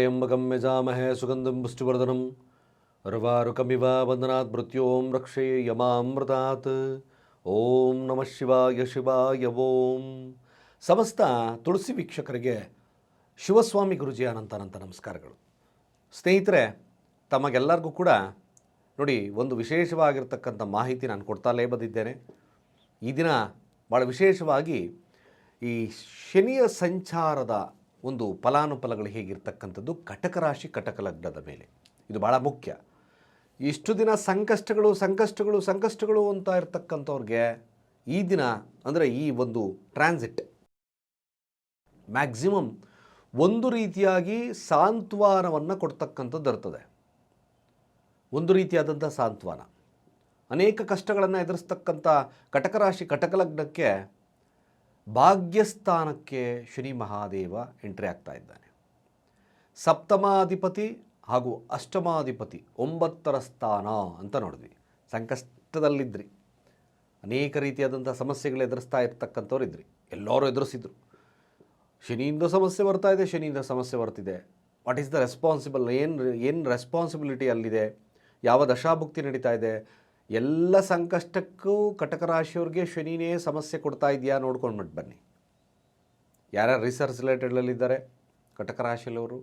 त्र्यम्बकं यजामहे सुगन्धं पुष्टिवर्धनं अर्वारुकमिव वन्दनात् मृत्यों रक्षे ಯಮಾಮೃತಾತ್ ಓಂ ನಮಃ ಶಿವಾಯ ಶಿವಾಯ ಓಂ ಸಮಸ್ತ ತುಳಸಿ ವೀಕ್ಷಕರಿಗೆ ಶಿವಸ್ವಾಮಿ ಗುರುಜಿ ಅನಂತ ಅನಂತ ನಮಸ್ಕಾರಗಳು ಸ್ನೇಹಿತರೆ ತಮಗೆಲ್ಲರಿಗೂ ಕೂಡ ನೋಡಿ ಒಂದು ವಿಶೇಷವಾಗಿರ್ತಕ್ಕಂಥ ಮಾಹಿತಿ ನಾನು ಕೊಡ್ತಾಲೇ ಬಂದಿದ್ದೇನೆ ಈ ದಿನ ಭಾಳ ವಿಶೇಷವಾಗಿ ಈ ಶನಿಯ ಸಂಚಾರದ ಒಂದು ಫಲಾನುಫಲಗಳು ಹೇಗಿರ್ತಕ್ಕಂಥದ್ದು ಕಟಕ ರಾಶಿ, ಕಟಕ ಲಗ್ನದ ಮೇಲೆ. ಇದು ಭಾಳ ಮುಖ್ಯ. ಇಷ್ಟು ದಿನ ಸಂಕಷ್ಟಗಳು ಸಂಕಷ್ಟಗಳು ಸಂಕಷ್ಟಗಳು ಅಂತ ಇರ್ತಕ್ಕಂಥವ್ರಿಗೆ ಈ ದಿನ ಅಂದರೆ ಈ ಒಂದು ಟ್ರಾನ್ಸಿಟ್ ಮ್ಯಾಕ್ಸಿಮಮ್ ಒಂದು ರೀತಿಯಾಗಿ ಸಾಂತ್ವನವನ್ನು ಕೊಡ್ತಕ್ಕಂಥದ್ದು ಇರ್ತದೆ. ಒಂದು ರೀತಿಯಾದಂಥ ಸಾಂತ್ವನ. ಅನೇಕ ಕಷ್ಟಗಳನ್ನು ಎದುರಿಸ್ತಕ್ಕಂಥ ಕಟಕ ರಾಶಿ, ಕಟಕ ಲಗ್ನಕ್ಕೆ ಭಾಗ್ಯಸ್ಥಾನಕ್ಕೆ ಶನಿ ಮಹಾದೇವ ಎಂಟ್ರಿ ಆಗ್ತಾ ಇದ್ದಾನೆ. ಸಪ್ತಮಾಧಿಪತಿ ಹಾಗೂ ಅಷ್ಟಮಾಧಿಪತಿ ಒಂಬತ್ತರ ಸ್ಥಾನ ಅಂತ ನೋಡಿದ್ವಿ. ಸಂಕಷ್ಟದಲ್ಲಿದ್ರಿ. ಅನೇಕ ರೀತಿಯಾದಂಥ ಸಮಸ್ಯೆಗಳು ಎದುರಿಸ್ತಾ ಇರ್ತಕ್ಕಂಥವ್ರು ಇದ್ರಿ. ಎಲ್ಲರೂ ಎದುರಿಸಿದ್ರು. ಶನಿಯಿಂದ ಸಮಸ್ಯೆ ಬರ್ತಾ ಇದೆ, ಶನಿಯಿಂದ ಸಮಸ್ಯೆ ಬರ್ತಿದೆ. ವಾಟ್ ಈಸ್ ದ ರೆಸ್ಪಾನ್ಸಿಬಲ್ ಏನು ಏನು ರೆಸ್ಪಾನ್ಸಿಬಿಲಿಟಿ ಅಲ್ಲಿದೆ? ಯಾವ ದಶಾಭುಕ್ತಿ ನಡೀತಾ ಇದೆ? ಎಲ್ಲ ಸಂಕಷ್ಟಕ್ಕೂ ಕಟಕ ರಾಶಿಯವ್ರಿಗೆ ಶನಿನೇ ಸಮಸ್ಯೆ ಕೊಡ್ತಾ ಇದೆಯಾ ನೋಡ್ಕೊಂಡ್ಬಿಟ್ಟು ಬನ್ನಿ. ಯಾರ್ಯಾರು ರಿಸರ್ಚ್ ರಿಲೇಟೆಡಲ್ಲಿದ್ದಾರೆ ಕಟಕ ರಾಶಿಯಲ್ಲವರು?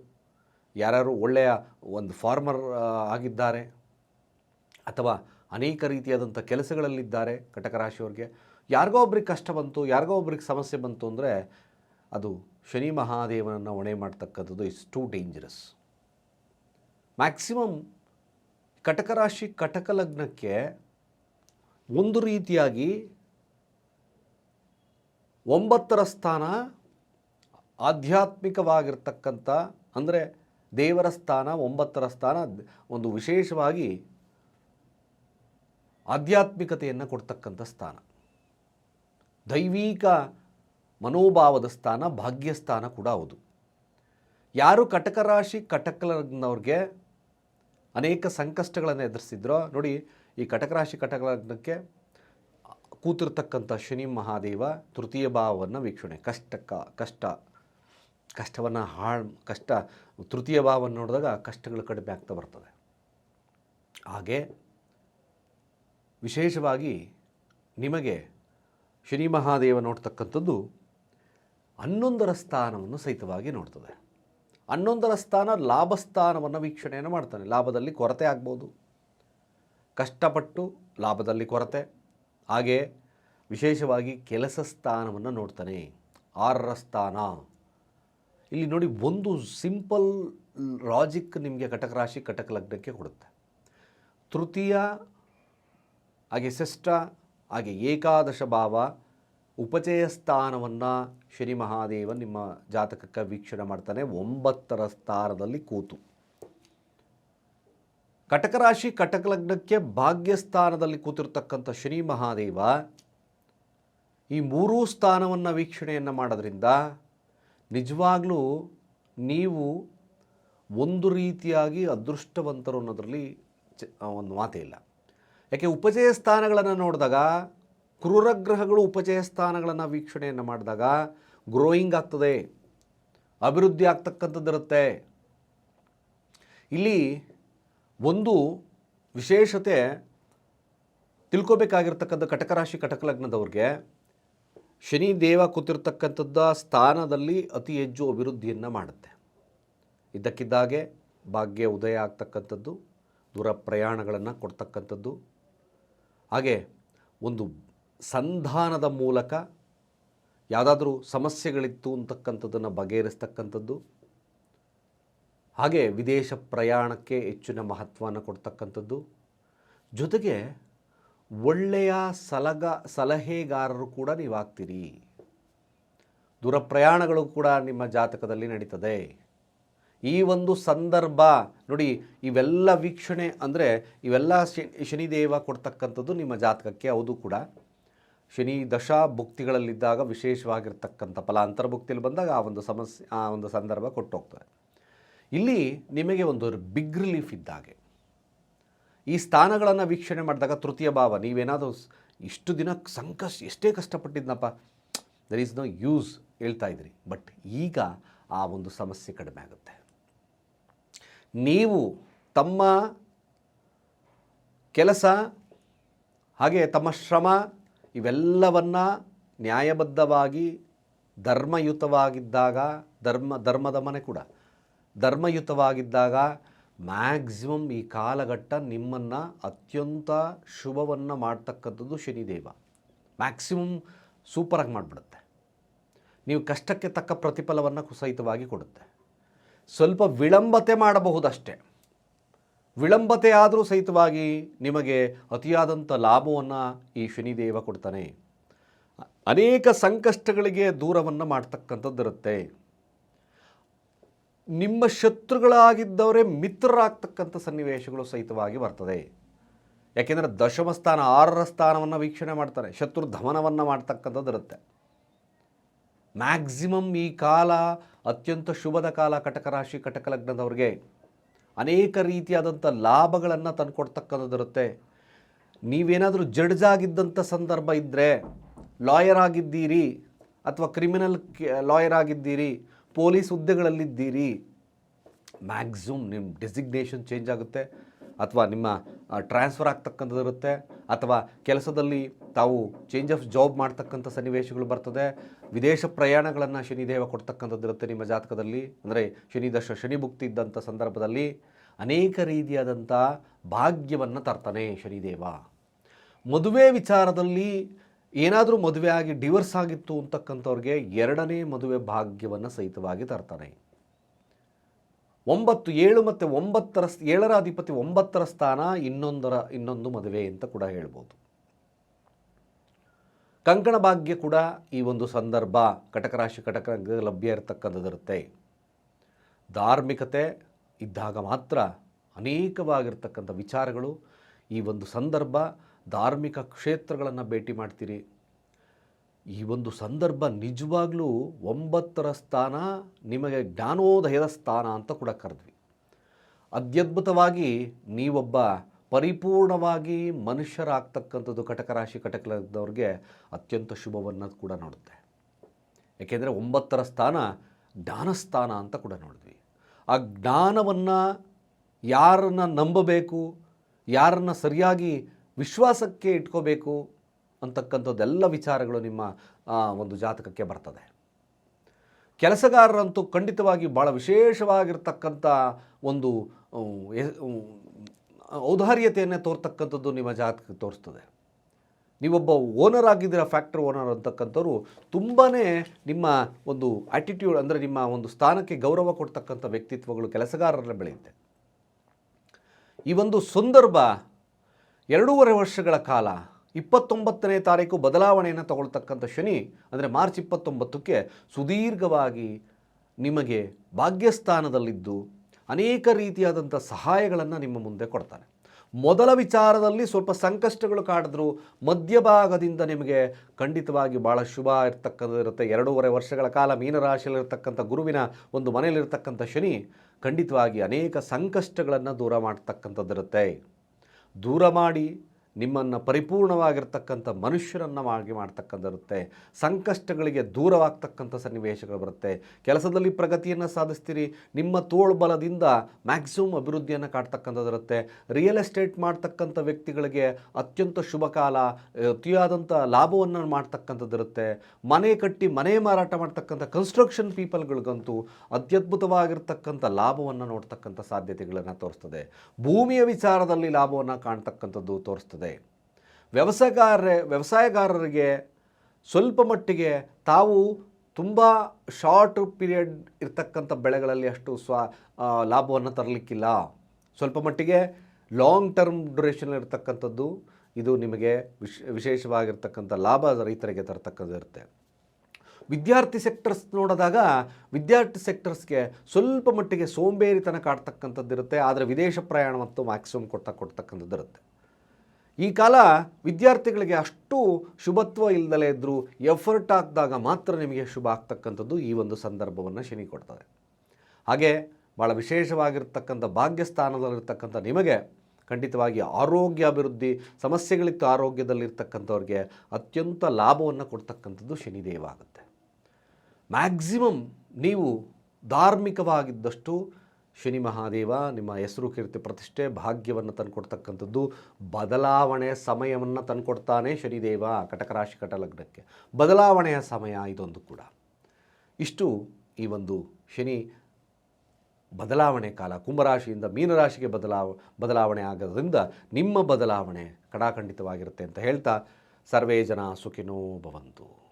ಯಾರ್ಯಾರು ಒಳ್ಳೆಯ ಒಂದು ಫಾರ್ಮರ್ ಆಗಿದ್ದಾರೆ? ಅಥವಾ ಅನೇಕ ರೀತಿಯಾದಂಥ ಕೆಲಸಗಳಲ್ಲಿದ್ದಾರೆ ಕಟಕ ರಾಶಿಯವ್ರಿಗೆ? ಯಾರಿಗೋ ಒಬ್ರಿಗೆ ಕಷ್ಟ ಬಂತು, ಯಾರಿಗೋ ಒಬ್ರಿಗೆ ಸಮಸ್ಯೆ ಬಂತು ಅಂದರೆ ಅದು ಶನಿ ಮಹಾದೇವನನ್ನು ಹೊಣೆ ಮಾಡ್ತಕ್ಕಂಥದ್ದು ಇಸ್ ಟೂ ಡೇಂಜರಸ್ ಮ್ಯಾಕ್ಸಿಮಮ್ ಕಟಕ ರಾಶಿ ಕಟಕ ಲಗ್ನಕ್ಕೆ ಒಂದು ರೀತಿಯಾಗಿ ಒಂಬತ್ತರ ಸ್ಥಾನ ಆಧ್ಯಾತ್ಮಿಕವಾಗಿರ್ತಕ್ಕಂಥ, ಅಂದರೆ ದೇವರ ಸ್ಥಾನ, ಒಂಬತ್ತರ ಸ್ಥಾನ, ಒಂದು ವಿಶೇಷವಾಗಿ ಆಧ್ಯಾತ್ಮಿಕತೆಯನ್ನು ಕೊಡ್ತಕ್ಕಂಥ ಸ್ಥಾನ. ದೈವಿಕ ಮನೋಭಾವದ ಸ್ಥಾನ, ಭಾಗ್ಯಸ್ಥಾನ ಕೂಡ ಹೌದು. ಯಾರು ಕಟಕ ರಾಶಿ ಅನೇಕ ಸಂಕಷ್ಟಗಳನ್ನು ಎದುರಿಸಿದ್ರು. ನೋಡಿ, ಈ ಕಟಕ ರಾಶಿ ಕಟಕ ಲಗ್ನಕ್ಕೆ ಕೂತಿರ್ತಕ್ಕಂಥ ಶನಿ ಮಹಾದೇವ ತೃತೀಯ ಭಾವವನ್ನು ವೀಕ್ಷಣೆ. ಕಷ್ಟಕ್ಕ ಕಷ್ಟ, ಕಷ್ಟವನ್ನು ಹಾಳು, ಕಷ್ಟ, ತೃತೀಯ ಭಾವವನ್ನು ನೋಡಿದಾಗ ಕಷ್ಟಗಳು ಕಡಿಮೆ ಆಗ್ತಾ ಬರ್ತದೆ. ಹಾಗೆ ವಿಶೇಷವಾಗಿ ನಿಮಗೆ ಶನಿ ಮಹಾದೇವ ನೋಡ್ತಕ್ಕಂಥದ್ದು ಹನ್ನೊಂದರ ಸ್ಥಾನವನ್ನು ಸಹಿತವಾಗಿ ನೋಡ್ತದೆ. ಹನ್ನೊಂದರ ಸ್ಥಾನ ಲಾಭ ಸ್ಥಾನವನ್ನು ವೀಕ್ಷಣೆಯನ್ನು ಮಾಡ್ತಾನೆ. ಲಾಭದಲ್ಲಿ ಕೊರತೆ ಆಗ್ಬೋದು. ಕಷ್ಟಪಟ್ಟು ಲಾಭದಲ್ಲಿ ಕೊರತೆ. ಹಾಗೆ ವಿಶೇಷವಾಗಿ ಕೆಲಸ ಸ್ಥಾನವನ್ನು ನೋಡ್ತಾನೆ. ಆರರ ಸ್ಥಾನ. ಇಲ್ಲಿ ನೋಡಿ ಒಂದು ಸಿಂಪಲ್ ಲಾಜಿಕ್ ನಿಮಗೆ ಕಟಕ ರಾಶಿ, ಕಟಕ ಲಗ್ನಕ್ಕೆ ಕೊಡುತ್ತೆ. ತೃತೀಯ, ಹಾಗೆ ಶ್ರೇಷ್ಠ ಹಾಗೆ ಏಕಾದಶ ಭಾವ ಉಪಚಯ ಸ್ಥಾನವನ್ನು ಶನಿ ಮಹಾದೇವ ನಿಮ್ಮ ಜಾತಕಕ್ಕೆ ವೀಕ್ಷಣೆ ಮಾಡ್ತಾನೆ. ಒಂಬತ್ತರ ಸ್ಥಾನದಲ್ಲಿ ಕೂತು. ಕಟಕ ರಾಶಿ ಕಟಕ ಲಗ್ನಕ್ಕೆ ಭಾಗ್ಯ ಸ್ಥಾನದಲ್ಲಿ ಕೂತಿರ್ತಕ್ಕಂಥ ಶನಿ ಮಹಾದೇವ ಈ ಮೂರೂ ಸ್ಥಾನವನ್ನು ವೀಕ್ಷಣೆಯನ್ನು ಮಾಡೋದ್ರಿಂದ ನಿಜವಾಗ್ಲೂ ನೀವು ಒಂದು ರೀತಿಯಾಗಿ ಅದೃಷ್ಟವಂತರು ಅನ್ನೋದರಲ್ಲಿ ಒಂದು ಮಾತೇ ಇಲ್ಲ. ಯಾಕೆ ಉಪಚಯ ಸ್ಥಾನಗಳನ್ನು ನೋಡಿದಾಗ ಕ್ರೂರಗ್ರಹಗಳು ಉಪಚಯ ಸ್ಥಾನಗಳನ್ನು ವೀಕ್ಷಣೆಯನ್ನು ಮಾಡಿದಾಗ ಗ್ರೋಯಿಂಗ್ ಆಗ್ತದೆ, ಅಭಿವೃದ್ಧಿ ಆಗ್ತಕ್ಕಂಥದ್ದಿರುತ್ತೆ. ಇಲ್ಲಿ ಒಂದು ವಿಶೇಷತೆ ತಿಳ್ಕೊಬೇಕಾಗಿರ್ತಕ್ಕಂಥ ಕಟಕ ರಾಶಿ ಕಟಕ ಲಗ್ನದವ್ರಿಗೆ ಶನಿ ದೇವ ಕೂತಿರ್ತಕ್ಕಂಥದ್ದ ಸ್ಥಾನದಲ್ಲಿ ಅತಿ ಹೆಚ್ಚು ಅಭಿವೃದ್ಧಿಯನ್ನು ಮಾಡುತ್ತೆ. ಇದ್ದಕ್ಕಿದ್ದಾಗೆ ಭಾಗ್ಯ ಉದಯ ಆಗ್ತಕ್ಕಂಥದ್ದು, ದೂರ ಪ್ರಯಾಣಗಳನ್ನು ಕೊಡ್ತಕ್ಕಂಥದ್ದು. ಹಾಗೆ ಒಂದು ಸಂಧಾನದ ಮೂಲಕ ಯಾವುದಾದ್ರೂ ಸಮಸ್ಯೆಗಳಿತ್ತು ಅಂತಕ್ಕಂಥದ್ದನ್ನು ಬಗೆಹರಿಸ್ತಕ್ಕಂಥದ್ದು. ಹಾಗೆ ವಿದೇಶ ಪ್ರಯಾಣಕ್ಕೆ ಹೆಚ್ಚಿನ ಮಹತ್ವವನ್ನು ಕೊಡ್ತಕ್ಕಂಥದ್ದು. ಜೊತೆಗೆ ಒಳ್ಳೆಯ ಸಲಗ, ಸಲಹೆಗಾರರು ಕೂಡ ನೀವಾಗ್ತೀರಿ. ದೂರ ಪ್ರಯಾಣಗಳು ಕೂಡ ನಿಮ್ಮ ಜಾತಕದಲ್ಲಿ ನಡೀತದೆ. ಈ ಒಂದು ಸಂದರ್ಭ ನೋಡಿ, ಇವೆಲ್ಲ ವೀಕ್ಷಣೆ ಅಂದರೆ ಇವೆಲ್ಲ ಶನಿ, ಶನಿದೇವ ಕೊಡ್ತಕ್ಕಂಥದ್ದು ನಿಮ್ಮ ಜಾತಕಕ್ಕೆ, ಹೌದು ಕೂಡ. ಶನಿ ದಶಾ ಭುಕ್ತಿಗಳಲ್ಲಿದ್ದಾಗ ವಿಶೇಷವಾಗಿರ್ತಕ್ಕಂಥ ಫಲ ಅಂತರ್ಭುಕ್ತಿಯಲ್ಲಿ ಬಂದಾಗ ಆ ಒಂದು ಸಮಸ್ಯೆ, ಆ ಒಂದು ಸಂದರ್ಭ ಕೊಟ್ಟು ಇಲ್ಲಿ ನಿಮಗೆ ಒಂದು ಬಿಗ್ ರಿಲೀಫ್ ಇದ್ದಾಗೆ. ಈ ಸ್ಥಾನಗಳನ್ನು ವೀಕ್ಷಣೆ ಮಾಡಿದಾಗ ತೃತೀಯ ಭಾವ, ನೀವೇನಾದರೂ ಇಷ್ಟು ದಿನ ಸಂಕಷ್ಟ ಎಷ್ಟೇ ಕಷ್ಟಪಟ್ಟಿದ್ನಪ್ಪ ದರ್ ಈಸ್ ನೋ ಯೂಸ್ ಹೇಳ್ತಾ ಇದ್ರಿ. ಬಟ್ ಈಗ ಆ ಒಂದು ಸಮಸ್ಯೆ ಕಡಿಮೆ ಆಗುತ್ತೆ. ನೀವು ತಮ್ಮ ಕೆಲಸ, ಹಾಗೆ ತಮ್ಮ ಶ್ರಮ ಇವೆಲ್ಲವನ್ನು ನ್ಯಾಯಬದ್ಧವಾಗಿ, ಧರ್ಮಯುತವಾಗಿದ್ದಾಗ, ಧರ್ಮ, ಧರ್ಮದ ಮನೆ ಕೂಡ. ಧರ್ಮಯುತವಾಗಿದ್ದಾಗ ಮ್ಯಾಕ್ಸಿಮಮ್ ಈ ಕಾಲಘಟ್ಟ ನಿಮ್ಮನ್ನು ಅತ್ಯಂತ ಶುಭವನ್ನು ಮಾಡ್ತಕ್ಕಂಥದ್ದು ಶನಿದೇವ. ಮ್ಯಾಕ್ಸಿಮಮ್ ಸೂಪರಾಗಿ ಮಾಡಿಬಿಡುತ್ತೆ. ನೀವು ಕಷ್ಟಕ್ಕೆ ತಕ್ಕ ಪ್ರತಿಫಲವನ್ನು ಸಹಿತವಾಗಿ ಕೊಡುತ್ತೆ. ಸ್ವಲ್ಪ ವಿಳಂಬತೆ ಮಾಡಬಹುದಷ್ಟೇ. ವಿಳಂಬತೆ ಆದರೂ ಸಹಿತವಾಗಿ ನಿಮಗೆ ಅತಿಯಾದಂಥ ಲಾಭವನ್ನು ಈ ಶನಿದೇವ ಕೊಡ್ತಾನೆ. ಅನೇಕ ಸಂಕಷ್ಟಗಳಿಗೆ ದೂರವನ್ನು ಮಾಡ್ತಕ್ಕಂಥದ್ದಿರುತ್ತೆ. ನಿಮ್ಮ ಶತ್ರುಗಳಾಗಿದ್ದವರೇ ಮಿತ್ರರಾಗ್ತಕ್ಕಂಥ ಸನ್ನಿವೇಶಗಳು ಸಹಿತವಾಗಿ ಬರ್ತದೆ. ಯಾಕೆಂದರೆ ದಶಮ ಸ್ಥಾನ, ಆರರ ಸ್ಥಾನವನ್ನು ವೀಕ್ಷಣೆ ಮಾಡ್ತಾರೆ, ಶತ್ರು ಧಮನವನ್ನು ಮಾಡ್ತಕ್ಕಂಥದ್ದಿರುತ್ತೆ. ಮ್ಯಾಕ್ಸಿಮಮ್ ಈ ಕಾಲ ಅತ್ಯಂತ ಶುಭದ ಕಾಲ ಕಟಕ ರಾಶಿ ಕಟಕ ಲಗ್ನದವ್ರಿಗೆ ಅನೇಕ ರೀತಿಯಾದಂಥ ಲಾಭಗಳನ್ನು ತಂದುಕೊಡ್ತಕ್ಕಂಥದ್ದಿರುತ್ತೆ. ನೀವೇನಾದರೂ ಜಡ್ಜಾಗಿದ್ದಂಥ ಸಂದರ್ಭ ಇದ್ದರೆ ಲಾಯರ್ ಆಗಿದ್ದೀರಿ ಅಥವಾ ಕ್ರಿಮಿನಲ್ ಲಾಯರ್ ಆಗಿದ್ದೀರಿ, ಪೊಲೀಸ್ ಹುದ್ದೆಗಳಲ್ಲಿದ್ದೀರಿ, ಮ್ಯಾಕ್ಸಿಮಮ್ ನಿಮ್ಮ ಡೆಸಿಗ್ನೇಷನ್ ಚೇಂಜ್ ಆಗುತ್ತೆ. ಅಥವಾ ನಿಮ್ಮ ಟ್ರಾನ್ಸ್ಫರ್ ಆಗ್ತಕ್ಕಂಥದ್ದು ಇರುತ್ತೆ ಅಥವಾ ಕೆಲಸದಲ್ಲಿ ತಾವು ಚೇಂಜ್ ಆಫ್ ಜಾಬ್ ಮಾಡ್ತಕ್ಕಂಥ ಸನ್ನಿವೇಶಗಳು ಬರ್ತದೆ, ವಿದೇಶ ಪ್ರಯಾಣಗಳನ್ನು ಶನಿದೇವ ಕೊಡ್ತಕ್ಕಂಥದ್ದು ಇರುತ್ತೆ ನಿಮ್ಮ ಜಾತಕದಲ್ಲಿ. ಅಂದರೆ ಶನಿ ದಶ, ಶನಿ ಭುಕ್ತಿ ಇದ್ದಂಥ ಸಂದರ್ಭದಲ್ಲಿ ಅನೇಕ ರೀತಿಯಾದಂಥ ಭಾಗ್ಯವನ್ನು ತರ್ತಾನೆ ಶನಿದೇವ. ಮದುವೆ ವಿಚಾರದಲ್ಲಿ ಏನಾದರೂ ಮದುವೆ ಆಗಿ ಡಿವರ್ಸ್ ಆಗಿತ್ತು ಅಂತಕ್ಕಂಥವ್ರಿಗೆ ಎರಡನೇ ಮದುವೆ ಭಾಗ್ಯವನ್ನು ಸಹಿತವಾಗಿ ತರ್ತಾನೆ. ಒಂಬತ್ತು ಏಳು ಮತ್ತು ಒಂಬತ್ತರ ಏಳರ ಅಧಿಪತಿ ಒಂಬತ್ತರ ಸ್ಥಾನ, ಇನ್ನೊಂದರ, ಇನ್ನೊಂದು ಮದುವೆ ಅಂತ ಕೂಡ ಹೇಳ್ಬೋದು. ಕಂಕಣ ಭಾಗ್ಯ ಕೂಡ ಈ ಒಂದು ಸಂದರ್ಭ ಕಟಕ ರಾಶಿ ಕಟಕ ಲಭ್ಯ ಇರತಕ್ಕಂಥದ್ದಿರುತ್ತೆ. ಧಾರ್ಮಿಕತೆ ಇದ್ದಾಗ ಮಾತ್ರ ಅನೇಕವಾಗಿರ್ತಕ್ಕಂಥ ವಿಚಾರಗಳು ಈ ಒಂದು ಸಂದರ್ಭ ಧಾರ್ಮಿಕ ಕ್ಷೇತ್ರಗಳನ್ನು ಭೇಟಿ ಮಾಡ್ತೀರಿ. ಈ ಒಂದು ಸಂದರ್ಭ ನಿಜವಾಗ್ಲೂ ಒಂಬತ್ತರ ಸ್ಥಾನ ನಿಮಗೆ ಜ್ಞಾನೋದಯದ ಸ್ಥಾನ ಅಂತ ಕೂಡ ಕರೆದ್ವಿ. ಅತ್ಯದ್ಭುತವಾಗಿ ನೀವೊಬ್ಬ ಪರಿಪೂರ್ಣವಾಗಿ ಮನುಷ್ಯರಾಗ್ತಕ್ಕಂಥದ್ದು ಕಟಕ ರಾಶಿ ಕಟಕ ಲಗ್ನದವ್ರಿಗೆ ಅತ್ಯಂತ ಶುಭವನ್ನು ಕೂಡ ನೋಡುತ್ತೆ. ಏಕೆಂದರೆ ಒಂಬತ್ತರ ಸ್ಥಾನ ಜ್ಞಾನಸ್ಥಾನ ಅಂತ ಕೂಡ ನೋಡಿದ್ವಿ. ಆ ಜ್ಞಾನವನ್ನು ಯಾರನ್ನು ನಂಬಬೇಕು, ಯಾರನ್ನು ಸರಿಯಾಗಿ ವಿಶ್ವಾಸಕ್ಕೆ ಇಟ್ಕೋಬೇಕು ಅಂತಕ್ಕಂಥದ್ದೆಲ್ಲ ವಿಚಾರಗಳು ನಿಮ್ಮ ಒಂದು ಜಾತಕಕ್ಕೆ ಬರ್ತದೆ. ಕೆಲಸಗಾರರಂತೂ ಖಂಡಿತವಾಗಿ ಭಾಳ ವಿಶೇಷವಾಗಿರ್ತಕ್ಕಂಥ ಒಂದು ಔದಾರ್ಯತೆಯನ್ನು ತೋರ್ತಕ್ಕಂಥದ್ದು ನಿಮ್ಮ ಜಾತಕಕ್ಕೆ ತೋರಿಸ್ತದೆ. ನೀವೊಬ್ಬ ಓನರ್ ಆಗಿದ್ದೀರ, ಫ್ಯಾಕ್ಟ್ರಿ ಓನರ್ ಅಂತಕ್ಕಂಥವ್ರು ತುಂಬಾ ನಿಮ್ಮ ಒಂದು ಆ್ಯಟಿಟ್ಯೂಡ್ ಅಂದರೆ ನಿಮ್ಮ ಒಂದು ಸ್ಥಾನಕ್ಕೆ ಗೌರವ ಕೊಡ್ತಕ್ಕಂಥ ವ್ಯಕ್ತಿತ್ವಗಳು ಕೆಲಸಗಾರರನ್ನು ಬೆಳೆಯುತ್ತೆ. ಈ ಒಂದು ಸಂದರ್ಭ ಎರಡೂವರೆ ವರ್ಷಗಳ ಕಾಲ ಇಪ್ಪತ್ತೊಂಬತ್ತನೇ ತಾರೀಕು ಬದಲಾವಣೆಯನ್ನು ತಗೊಳ್ತಕ್ಕಂಥ ಶನಿ, ಅಂದರೆ ಮಾರ್ಚ್ ಇಪ್ಪತ್ತೊಂಬತ್ತಕ್ಕೆ ಸುದೀರ್ಘವಾಗಿ ನಿಮಗೆ ಭಾಗ್ಯಸ್ಥಾನದಲ್ಲಿದ್ದು ಅನೇಕ ರೀತಿಯಾದಂಥ ಸಹಾಯಗಳನ್ನು ನಿಮ್ಮ ಮುಂದೆ ಕೊಡ್ತಾನೆ. ಮೊದಲ ವಿಚಾರದಲ್ಲಿ ಸ್ವಲ್ಪ ಸಂಕಷ್ಟಗಳು ಕಾಡಿದ್ರು, ಮಧ್ಯಭಾಗದಿಂದ ನಿಮಗೆ ಖಂಡಿತವಾಗಿ ಭಾಳ ಶುಭ ಇರ್ತಕ್ಕಂಥ ಇರುತ್ತೆ ಎರಡೂವರೆ ವರ್ಷಗಳ ಕಾಲ ಮೀನರಾಶಿಯಲ್ಲಿರ್ತಕ್ಕಂಥ ಗುರುವಿನ ಒಂದು ಮನೆಯಲ್ಲಿರ್ತಕ್ಕಂಥ ಶನಿ ಖಂಡಿತವಾಗಿ ಅನೇಕ ಸಂಕಷ್ಟಗಳನ್ನು ದೂರ ಮಾಡ್ತಕ್ಕಂಥದ್ದಿರುತ್ತೆ. ದೂರ ಮಾಡಿ ನಿಮ್ಮನ್ನು ಪರಿಪೂರ್ಣವಾಗಿರ್ತಕ್ಕಂಥ ಮನುಷ್ಯರನ್ನು ಮಾಡಿ ಮಾಡ್ತಕ್ಕಂಥದ್ದಿರುತ್ತೆ ಸಂಕಷ್ಟಗಳಿಗೆ ದೂರವಾಗ್ತಕ್ಕಂಥ ಸನ್ನಿವೇಶಗಳು ಬರುತ್ತೆ. ಕೆಲಸದಲ್ಲಿ ಪ್ರಗತಿಯನ್ನು ಸಾಧಿಸ್ತೀರಿ. ನಿಮ್ಮ ತೋಳ್ಬಲದಿಂದ ಮ್ಯಾಕ್ಸಿಮಮ್ ಅಭಿವೃದ್ಧಿಯನ್ನು ಕಾಡ್ತಕ್ಕಂಥದ್ದಿರುತ್ತೆ ರಿಯಲ್ ಎಸ್ಟೇಟ್ ಮಾಡ್ತಕ್ಕಂಥ ವ್ಯಕ್ತಿಗಳಿಗೆ ಅತ್ಯಂತ ಶುಭ ಕಾಲ, ಅತಿಯಾದಂಥ ಲಾಭವನ್ನು ಮಾಡ್ತಕ್ಕಂಥದ್ದಿರುತ್ತೆ ಮನೆ ಕಟ್ಟಿ ಮನೆ ಮಾರಾಟ ಮಾಡ್ತಕ್ಕಂಥ ಕನ್ಸ್ಟ್ರಕ್ಷನ್ ಪೀಪಲ್ಗಳಿಗಂತೂ ಅತ್ಯದ್ಭುತವಾಗಿರ್ತಕ್ಕಂಥ ಲಾಭವನ್ನು ನೋಡ್ತಕ್ಕಂಥ ಸಾಧ್ಯತೆಗಳನ್ನು ತೋರಿಸ್ತದೆ. ಭೂಮಿಯ ವಿಚಾರದಲ್ಲಿ ಲಾಭವನ್ನು ಕಾಣ್ತಕ್ಕಂಥದ್ದು ತೋರಿಸ್ತದೆ. ವ್ಯವಸಾಯಗಾರ ವ್ಯವಸಾಯಗಾರರಿಗೆ ಸ್ವಲ್ಪ ಮಟ್ಟಿಗೆ ತಾವು ತುಂಬ ಶಾರ್ಟ್ ಪೀರಿಯಡ್ ಇರ್ತಕ್ಕಂಥ ಬೆಳೆಗಳಲ್ಲಿ ಅಷ್ಟು ಸ್ವ ಲಾಭವನ್ನು ತರಲಿಕ್ಕಿಲ್ಲ. ಸ್ವಲ್ಪ ಮಟ್ಟಿಗೆ ಲಾಂಗ್ ಟರ್ಮ್ ಡ್ಯೂರೇಷನ್ ಇರ್ತಕ್ಕಂಥದ್ದು ಇದು ನಿಮಗೆ ವಿಶ್, ವಿಶೇಷವಾಗಿರ್ತಕ್ಕಂಥ ಲಾಭ ರೈತರಿಗೆ ತರ್ತಕ್ಕಂಥದ್ದು ಇರುತ್ತೆ. ವಿದ್ಯಾರ್ಥಿ ಸೆಕ್ಟರ್ಸ್ ನೋಡಿದಾಗ ವಿದ್ಯಾರ್ಥಿ ಸೆಕ್ಟರ್ಸ್ಗೆ ಸ್ವಲ್ಪ ಮಟ್ಟಿಗೆ ಸೋಂಬೇರಿತನ ಕಾಡ್ತಕ್ಕಂಥದ್ದು ಇರುತ್ತೆ ಆದರೆ ವಿದೇಶ ಪ್ರಯಾಣ ಮತ್ತು ಮ್ಯಾಕ್ಸಿಮಮ್ ಕೊಡ್ತಾ ಕೊಡ್ತಕ್ಕಂಥದ್ದು ಇರುತ್ತೆ ಈ ಕಾಲ ವಿದ್ಯಾರ್ಥಿಗಳಿಗೆ ಅಷ್ಟು ಶುಭತ್ವ ಇಲ್ಲದಲೇ ಇದ್ದರೂ ಎಫರ್ಟ್ ಹಾಕಿದಾಗ ಮಾತ್ರ ನಿಮಗೆ ಶುಭ ಆಗ್ತಕ್ಕಂಥದ್ದು ಈ ಒಂದು ಸಂದರ್ಭವನ್ನು ಶನಿ ಕೊಡ್ತದೆ. ಹಾಗೆ ಭಾಳ ವಿಶೇಷವಾಗಿರ್ತಕ್ಕಂಥ ಭಾಗ್ಯಸ್ಥಾನದಲ್ಲಿರ್ತಕ್ಕಂಥ ನಿಮಗೆ ಖಂಡಿತವಾಗಿ ಆರೋಗ್ಯ ಅಭಿವೃದ್ಧಿ, ಸಮಸ್ಯೆಗಳಿತ್ತು ಆರೋಗ್ಯದಲ್ಲಿರ್ತಕ್ಕಂಥವ್ರಿಗೆ ಅತ್ಯಂತ ಲಾಭವನ್ನು ಕೊಡ್ತಕ್ಕಂಥದ್ದು ಶನಿದೇವ ಆಗುತ್ತೆ. ಮ್ಯಾಕ್ಸಿಮಮ್ ನೀವು ಧಾರ್ಮಿಕವಾಗಿದ್ದಷ್ಟು ಶನಿ ಮಹಾದೇವ ನಿಮ್ಮ ಹೆಸರು ಕೀರ್ತಿ ಪ್ರತಿಷ್ಠೆ ಭಾಗ್ಯವನ್ನು ತಂದುಕೊಡ್ತಕ್ಕಂಥದ್ದು ಬದಲಾವಣೆಯ ಸಮಯವನ್ನು ತಂದುಕೊಡ್ತಾನೆ ಶನಿದೇವ ಕಟಕ ರಾಶಿ ಕಟ ಲಗ್ನಕ್ಕೆ. ಬದಲಾವಣೆಯ ಸಮಯ ಇದೊಂದು ಕೂಡ. ಇಷ್ಟು ಈ ಒಂದು ಶನಿ ಬದಲಾವಣೆ ಕಾಲ, ಕುಂಭರಾಶಿಯಿಂದ ಮೀನರಾಶಿಗೆ ಬದಲಾವ, ಬದಲಾವಣೆ ಆಗೋದ್ರಿಂದ ನಿಮ್ಮ ಬದಲಾವಣೆ ಕಡಾಖಂಡಿತವಾಗಿರುತ್ತೆ ಅಂತ ಹೇಳ್ತಾ ಸರ್ವೇ ಜನ ಸುಖಿನೋ ಭವಂತು.